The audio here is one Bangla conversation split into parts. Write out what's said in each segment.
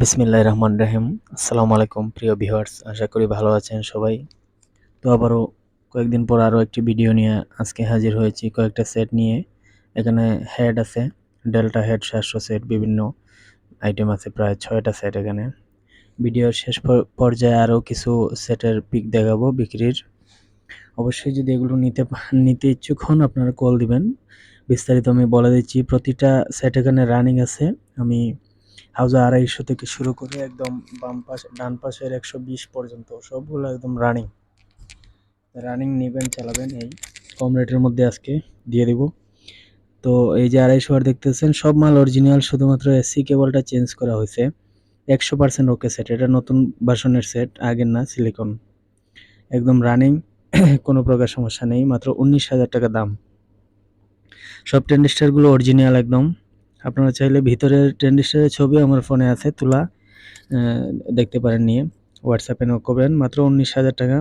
বিসমিল্লাহ রহমান রাহিম। আসসালামু আলাইকুম, প্রিয় ভিউয়ার্স। আশা করি ভালো আছেন সবাই। তো আবারও কয়েকদিন পর আরও একটি ভিডিও নিয়ে আজকে হাজির হয়েছি কয়েকটা সেট নিয়ে। এখানে হেড আছে, ডেল্টা হেড সাতশো সেট, বিভিন্ন আইটেম আছে, প্রায় ছয়টা সেট এখানে। ভিডিওর শেষ পর্যায়ে আরও কিছু সেটের পিক দেখাবো বিক্রির। অবশ্যই যদি এগুলো নিতে নিতে ইচ্ছুক হন, আপনারা কল দিবেন। বিস্তারিত আমি বলে দিচ্ছি, প্রতিটা সেট এখানে রানিং আছে। আমি হাউজা আড়াইশো থেকে শুরু করে একদম বাম পাশ, ডান পাশের একশো বিশ পর্যন্ত সবগুলো একদম রানিং রানিং নেবেন, চালাবেন, এই কম রেটের মধ্যে আজকে দিয়ে দেব। তো এই যে আড়াইশো আর দেখতেছেন, সব মাল অরিজিনাল শুধুমাত্র এসি কেবলটা চেঞ্জ করা হয়েছে। একশো পার্সেন্ট ওকে সেট এটা নতুন ভার্সনের সেট আগের না সিলিকন একদম রানিং কোনো প্রকার সমস্যা নেই, মাত্র উনিশ হাজার টাকা দাম। সব টেন্ডিস্টারগুলো অরিজিনাল একদম। আপনারা চাইলে ভিতরের ট্রেন্ডিস্টারের ছবি আমার ফোনে আছে, তোলা দেখতে পারেন নিয়ে। হোয়াটসঅ্যাপে নক করবেন মাত্র উনিশ হাজার টাকা।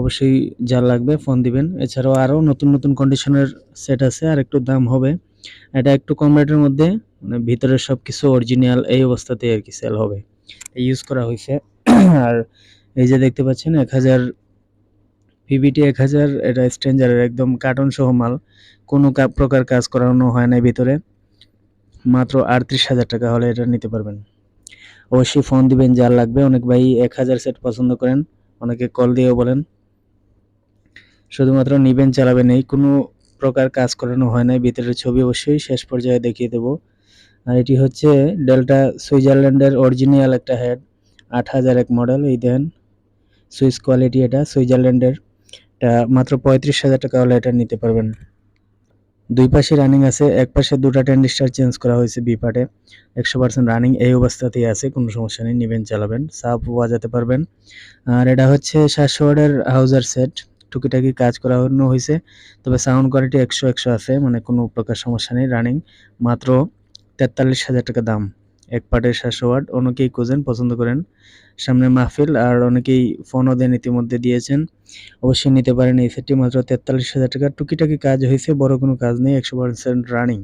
অবশ্যই যার লাগবে ফোন দিবেন। এছাড়াও আরও নতুন নতুন কন্ডিশনের সেট আছে, আর একটু দাম হবে। এটা একটু কম রেটের মধ্যে মানে ভিতরের সব কিছু অরিজিনাল এই অবস্থাতে আর কি সেল হবে। ইউজ করা হয়েছে আর এই যে দেখতে পাচ্ছেন, এক হাজার পিবিটি এক হাজার, এটা স্ট্রেঞ্জারের একদম কার্টন সহ মাল। কোনো প্রকার কাজ করানো হয় না ভিতরে। মাত্র আটত্রিশ হাজার টাকা হলে এটা নিতে পারবেন। অবশ্যই ফোন দিবেন, যার লাগবে। অনেক ভাই এক হাজার সেট পছন্দ করেন, অনেকে কল দিয়েও বলেন। শুধুমাত্র নিবেন চালাবেন এই কোনো প্রকার কাজ করানো হয় নাই। ভিতরের ছবি অবশ্যই শেষ পর্যায়ে দেখিয়ে দেব। আর এটি হচ্ছে ডেল্টা সুইজারল্যান্ডের অরিজিনাল একটা হেড আট হাজার এক মডেল এই দেন সুইস কোয়ালিটি এটা, সুইজারল্যান্ডের। এটা মাত্র পঁয়ত্রিশ হাজার টাকা হলে এটা নিতে পারবেন। দুই পাশে রানিং আছে, এক পাশে দুটা স্টার চেঞ্জ করা হয়েছে বি পার্টে একশো পার্সেন্ট রানিং এই অবস্থাতেই আছে, কোনো সমস্যা নেই, নিবেন, চালাবেন সাপ বাজাতে পারবেন। আর এটা হচ্ছে সাতশো ওয়ার্ডের হাউজার সেট টুকিটাকি কাজ করানো হয়েছে, তবে সাউন্ড কোয়ালিটি একশো একশো আছে মানে কোনো প্রকার সমস্যা নেই রানিং মাত্র তেতাল্লিশ হাজার টাকা দাম। এক পার্টের সাতশো ওয়ার্ড অনেকেই খোঁজেন, পছন্দ করেন। সামনে মাহফিল, আর অনেকেই ফোনও দেন ইতিমধ্যে দিয়েছেন। অবশ্যই নিতে পারেন এই সেটটি, মাত্র তেতাল্লিশ হাজার টাকা। টুকিটাকি কাজ হয়েছে, বড় কোনো কাজ নেই, একশো পার্সেন্ট রানিং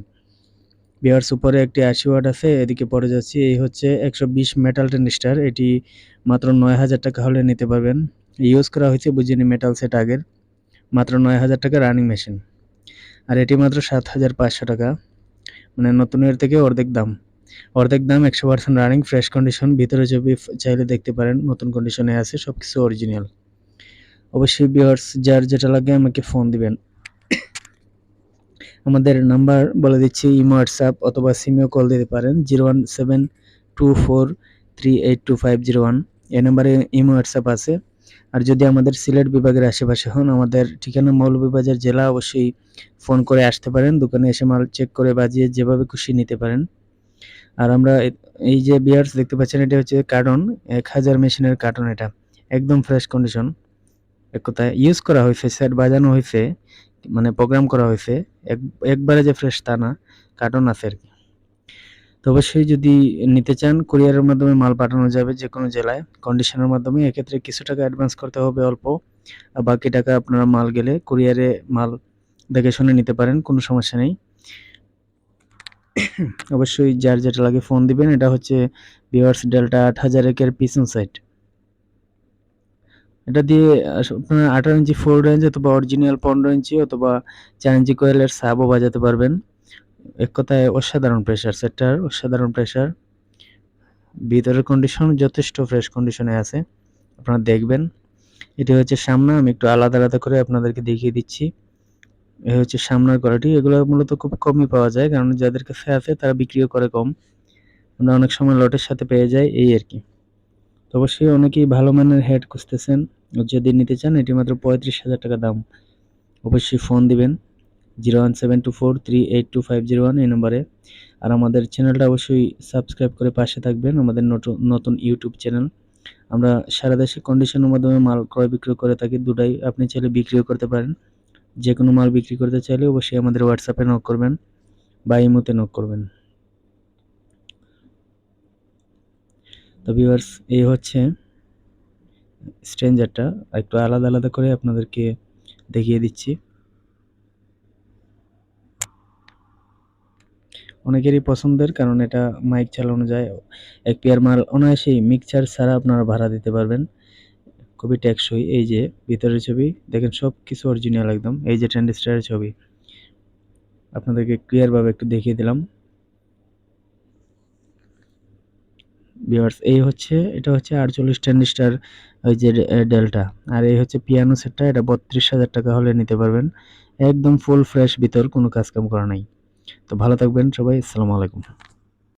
বিয়ার্স উপরে একটি আশি ওয়াট আছে, এদিকে পরে যাচ্ছি, এই হচ্ছে একশো বিশ মেটাল টেনিস্টার এটি মাত্র নয় হাজার টাকা হলে নিতে পারবেন। ইউজ করা হয়েছে, বুঝিনি মেটাল সেট আগের। মাত্র নয় হাজার টাকা রানিং মেশিন আর এটি মাত্র সাত হাজার পাঁচশো টাকা। মানে নতুনের থেকে অর্ধেক দাম। অর্ধেক দাম, একশো পার্সেন্ট রানিং ফ্রেশ কন্ডিশন ভিতরে ছবি চাইলে দেখতে পারেন, নতুন কন্ডিশনে আছে সব কিছু অরিজিনাল অবশ্যই বিয়ার্স যার যেটা লাগে আমাকে ফোন দিবেন। আমাদের নাম্বার বলে দিচ্ছি ইমো হোয়াটসঅ্যাপ অথবা সিমেও কল দিতে পারেন zero one seven two four three eight two five zero one এই নাম্বারে ইমো হোয়াটসঅ্যাপ আছে। আর যদি আমাদের সিলেট বিভাগের আশেপাশে হন, আমাদের ঠিকানা মৌলভীবাজার জেলা, অবশ্যই ফোন করে আসতে পারেন। দোকানে এসে মাল চেক করে বাজিয়ে যেভাবে খুশি নিতে পারেন। আর আমরা এই যে বিয়ার্স দেখতে পাচ্ছেন, এটা হচ্ছে কার্টন, এক হাজার মেশিনের কার্টন এটা। একদম ফ্রেশ কন্ডিশন এক কথায় ইউজ করা হয়েছে সেট বাজানো হয়েছে মানে প্রোগ্রাম করা হয়েছে। এক, একবারে যে ফ্রেশ তা না, কার্টন আছে আর কি। তো অবশ্যই যদি নিতে চান কুরিয়ারের মাধ্যমে মাল পাঠানো যাবে যে কোনো জেলায় কন্ডিশনের মাধ্যমে এক্ষেত্রে কিছু টাকা অ্যাডভান্স করতে হবে অল্প। আর বাকি টাকা আপনারা মাল গেলে কুরিয়ারে মাল দেখে শুনে নিতে পারেন, কোনো সমস্যা নেই। অবশ্যই যার যেটা লাগে ফোন দিবেন, এটা হচ্ছে বিওয়ার্স ডেল্টা আট হাজার একের পিছন সাইড এটা দিয়ে আপনার আঠারো ইঞ্চি ফোর রেঞ্জ অথবা অরিজিনাল পনেরো ইঞ্চি অথবা চার ইঞ্চি কোয়েলের সাবও বাজাতে পারবেন। এক কথায় অসাধারণ প্রেশার সেটটার, অসাধারণ প্রেশার ভিতরের কন্ডিশন যথেষ্ট ফ্রেশ কন্ডিশনে আছে, আপনারা দেখবেন। এটি হচ্ছে সামনে, আমি একটু আলাদা আলাদা করে আপনাদেরকে দেখিয়ে দিচ্ছি। এই হচ্ছে সামনের কোয়ালিটি এগুলো মূলত খুব কমই পাওয়া যায়, কারণ যাদের কাছে আছে তারা বিক্রিও করে কম। আমরা অনেক সময় লটের সাথে পেয়ে যাই, এই আর কি। তো অবশ্যই অনেকেই ভালো মানের হেড খুঁজতেছেন, যদি নিতে চান, এটি মাত্র পঁয়ত্রিশ হাজার টাকা দাম। অবশ্যই ফোন দিবেন, zero one seven two four three eight two five zero one এই নম্বরে। আর আমাদের চ্যানেলটা অবশ্যই সাবস্ক্রাইব করে পাশে থাকবেন, আমাদের নতুন নতুন ইউটিউব চ্যানেল। আমরা সারা দেশে কন্ডিশনের মাধ্যমে মাল ক্রয় বিক্রয় করে থাকি, দুটাই আপনি চাইলে বিক্রিও করতে পারেন। যে কোনো মাল বিক্রি করতে চাইলে অবশ্যই আমাদের হোয়াটসঅ্যাপে নক করবেন বা ইমোতে নক করবেন। তো ভিউয়ার্স এই হচ্ছে স্ট্রেঞ্জারটা একটু আলাদা আলাদা করে আপনাদেরকে দেখিয়ে দিচ্ছি। অনেকেরই পছন্দের, কারণ এটা মাইক চালানো যায়। এক পেয়ার মাল অনায়াসেই মিক্সচার ছাড়া আপনারা ভাড়া দিতে পারবেন। খুবই টেকসই। এই যে ভিতরের ছবি, দেখেন সব কিছু অরিজিনাল একদম। এই যে ট্রেন্ডিস্টারের ছবি। আপনাদেরকে ক্লিয়ারভাবে একটু দেখিয়ে দিলাম। ভিউয়ার্স এই হচ্ছে, এটা হচ্ছে আটচল্লিশ ট্রেন্ডিস্টার ওই যে ডেল্টা আর এই হচ্ছে পিয়ানো সেটটা এটা বত্রিশ হাজার টাকা হলে নিতে পারবেন। একদম ফুল ফ্রেশ ভিতর, কোনো কাজকাম করা নাই। তো ভালো থাকবেন সবাই, আসসালামু আলাইকুম।